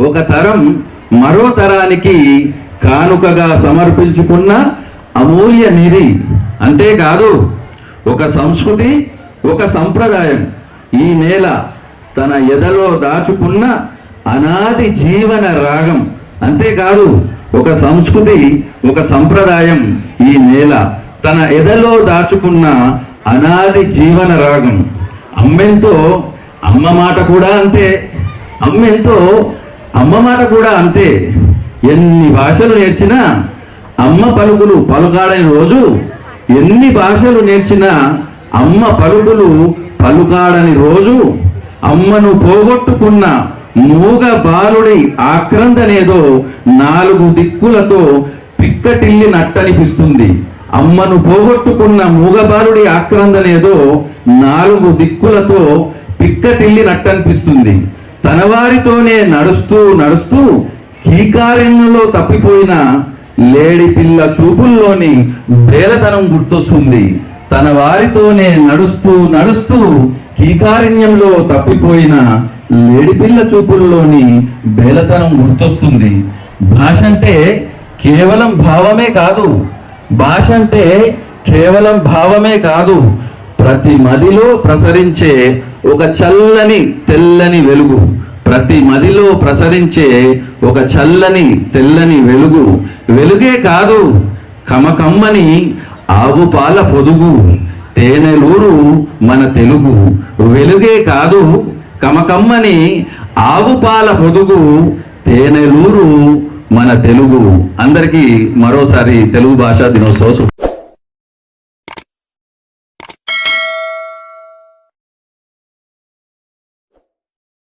ఒక తరం మరో తరానికి కానుకగా సమర్పించుకున్న అమూల్య నిధి. అంతేకాదు ఒక సంస్కృతి ఒక సంప్రదాయం ఈ నేల తన ఎదలో దాచుకున్న అనాది జీవన రాగం. అంతేకాదు ఒక సంస్కృతి ఒక సంప్రదాయం ఈ నేల తన ఎదలో దాచుకున్న అనాది జీవన రాగం. అమ్మెంతో అమ్మ మాట కూడా అంతే. అమ్మెంతో అమ్మ మాట కూడా అంతే. ఎన్ని భాషలు నేర్చినా అమ్మ పలుకులు పలుకాడని రోజు ఎన్ని భాషలు నేర్చినా అమ్మ పలుకులు పలుకాడని రోజు అమ్మను పోగొట్టుకున్న మూగ బాలుడి ఆక్రందనేదో నాలుగు దిక్కులతో పిక్కటిల్లి నట్టనిపిస్తుంది. అమ్మను పోగొట్టుకున్న మూగబాలుడి ఆక్రందనేదో నాలుగు దిక్కులతో పిక్కటిల్లి నట్టనిపిస్తుంది. తన వారితోనే నడుస్తూ నడుస్తూ కీకారణ్యంలో తప్పిపోయిన లేడి పిల్ల చూపుల్లోని బేలతనం గుర్తొస్తుంది. తన వారితోనే నడుస్తూ నడుస్తూ కీకారణ్యంలో తప్పిపోయిన లేడిపిల్ల చూపుల్లోని బేలతనం గుర్తొస్తుంది. భాష అంటే కేవలం భావమే కాదు. భాష అంటే కేవలం భావమే కాదు. ప్రతి మదిలో ప్రసరించే ఒక చల్లని తెల్లని వెలుగు ప్రతి మదిలో ప్రసరించే ఒక చల్లని తెల్లని వెలుగు. వెలుగే కాదు కమకమ్మని ఆవు పాల పొదుగు తేనెలూరు మన తెలుగు. వెలుగే కాదు కమకమ్మని ఆవు పాల పొదుగు తేనెలూరు మన తెలుగు. అందరికీ మరోసారి తెలుగు భాషా దినోత్సవ